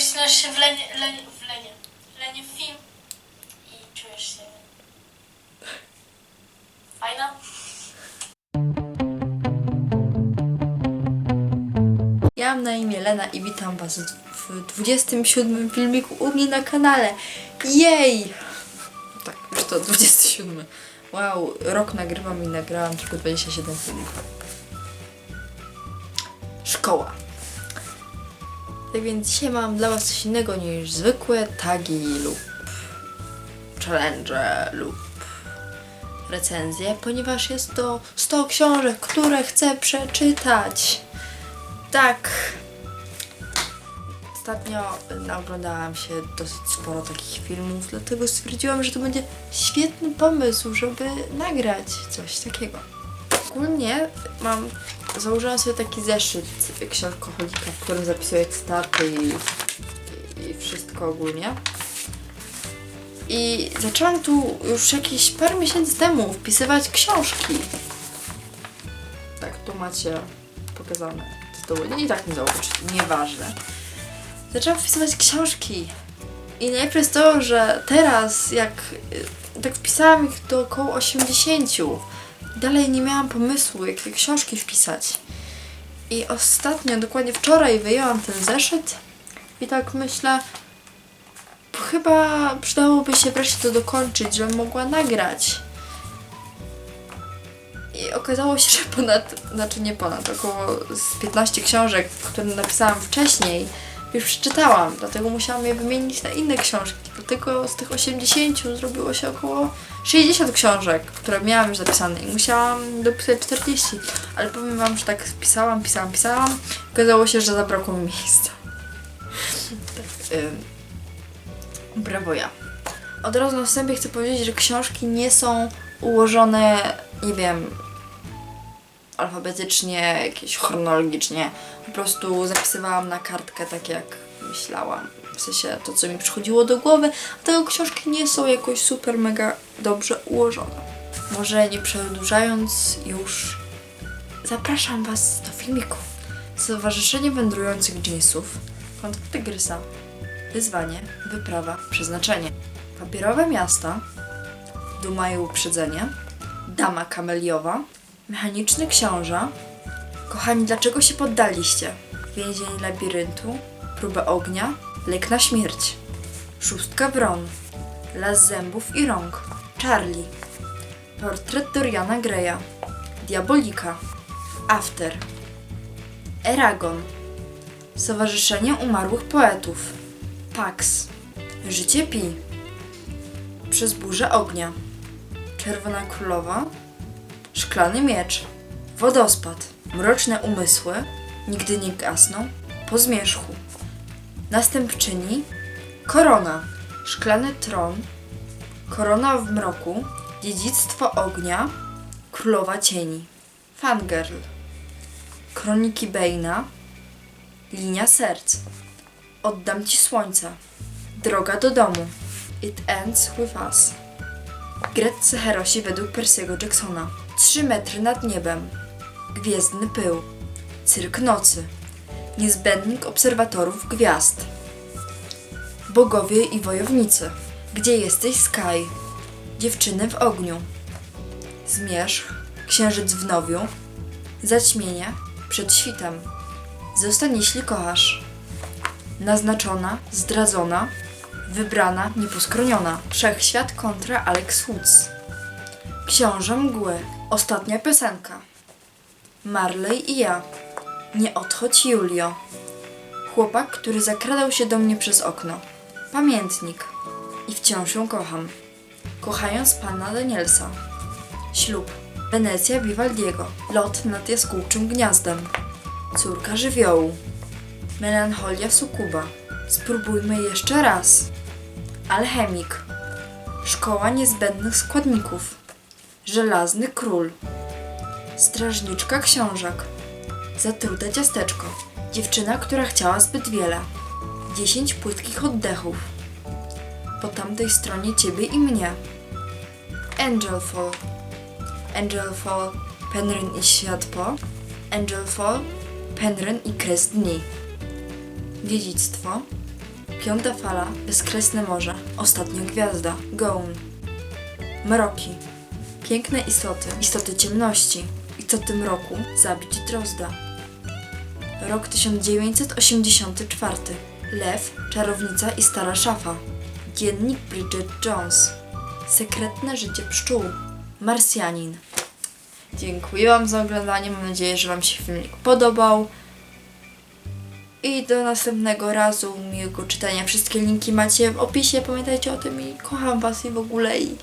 wciśniesz się w lenie, lenie, w lenie, lenie w film i czujesz się fajna. Ja mam na imię Lena i witam Was w 27 filmiku u mnie na kanale. Jej! Tak, już to 27. Wow, rok nagrywam i nagrałam tylko 27 filmików. Szkoła. Tak więc dzisiaj mam dla Was coś innego niż zwykłe tagi lub challenge lub recenzje, ponieważ jest to 100 książek, które chcę przeczytać. Tak. Ostatnio naoglądałam się dosyć sporo takich filmów, dlatego stwierdziłam, że to będzie świetny pomysł, żeby nagrać coś takiego. Ogólnie mam, założyłam sobie taki zeszyt książkoholika, w którym zapisuję cytaty i, i, wszystko ogólnie. I zaczęłam tu już jakieś parę miesięcy temu wpisywać książki. Tak, tu macie pokazane tytuły. Nie, i tak nie zauważyć, nieważne. Zaczęłam wpisywać książki. I najpierw jest to, że teraz jak y, tak wpisałam ich do około 80, dalej nie miałam pomysłu, jakie książki wpisać. I ostatnio, dokładnie wczoraj wyjęłam ten zeszyt i tak myślę, chyba przydałoby się wreszcie to dokończyć, żebym mogła nagrać. I okazało się, że ponad, znaczy nie ponad, około z 15 książek, które napisałam wcześniej, już przeczytałam, dlatego musiałam je wymienić na inne książki. Dlatego z tych 80 zrobiło się około 60 książek, które miałam już zapisane i musiałam dopisać 40. Ale powiem Wam, że tak pisałam, pisałam, pisałam. Okazało się, że zabrakło mi miejsca. tak. Brawo ja. Od razu na wstępie chcę powiedzieć, że książki nie są ułożone, nie wiem, alfabetycznie, jakieś chronologicznie. Po prostu zapisywałam na kartkę tak jak myślałam. W sensie to, co mi przychodziło do głowy, a te książki nie są jakoś super mega dobrze ułożone. Może nie przedłużając już, zapraszam Was do filmiku. Stowarzyszenie Wędrujących Jeansów, Kontakt Tygrysa, Wyzwanie, Wyprawa, Przeznaczenie. Papierowe miasta, Duma i Uprzedzenie, Dama Kameliowa, Mechaniczny Książę, Kochani, dlaczego się poddaliście? Więzień labiryntu, Próba ognia, Lek na śmierć, Szóstka wron, Las zębów i rąk, Charlie, Portret Doriana Greya, Diabolika, After, Eragon, Stowarzyszenie Umarłych Poetów, Pax, Życie Pi, Przez burzę ognia, Czerwona Królowa, Szklany miecz, wodospad, mroczne umysły, nigdy nie gasną, po zmierzchu. Następczyni, korona, szklany tron, korona w mroku, dziedzictwo ognia, królowa cieni, fangirl, kroniki Bejna, linia serc, oddam ci słońce, droga do domu, it ends with us. Greccy herosi według Persiego Jacksona. Trzy metry nad niebem. Gwiezdny pył. Cyrk nocy. Niezbędnik obserwatorów gwiazd. Bogowie i wojownicy. Gdzie jesteś, Sky? Dziewczyny w ogniu. Zmierzch. Księżyc w nowiu. Zaćmienie. Przed świtem. Zostań, jeśli kochasz. Naznaczona, zdradzona, wybrana, nieposkroniona. Wszechświat kontra Alex Woods. Książę mgły. Ostatnia piosenka. Marley i ja. Nie odchodź, Julio. Chłopak, który zakradał się do mnie przez okno. Pamiętnik. I wciąż ją kocham. Kochając pana Danielsa. Ślub. Wenecja Vivaldiego. Lot nad jaskółczym gniazdem. Córka żywiołu. Melancholia Sukuba. Spróbujmy jeszcze raz. Alchemik. Szkoła niezbędnych składników. Żelazny król. Strażniczka książek. Zatrute ciasteczko. Dziewczyna, która chciała zbyt wiele. Dziesięć płytkich oddechów. Po tamtej stronie ciebie i mnie. Angelfall. Angelfall. Penryn i świat po. Angelfall. Penryn i kres dni. Dziedzictwo. Piąta fala, bezkresne morze, ostatnia gwiazda, Gone. Mroki, piękne istoty, istoty ciemności i co tym roku zabić Drozda. Rok 1984. Lew, czarownica i stara szafa. Dziennik Bridget Jones. Sekretne życie pszczół. Marsjanin. Dziękuję Wam za oglądanie. Mam nadzieję, że Wam się filmik podobał. I do następnego razu. Miłego czytania. Wszystkie linki macie w opisie. Pamiętajcie o tym i kocham Was i w ogóle. I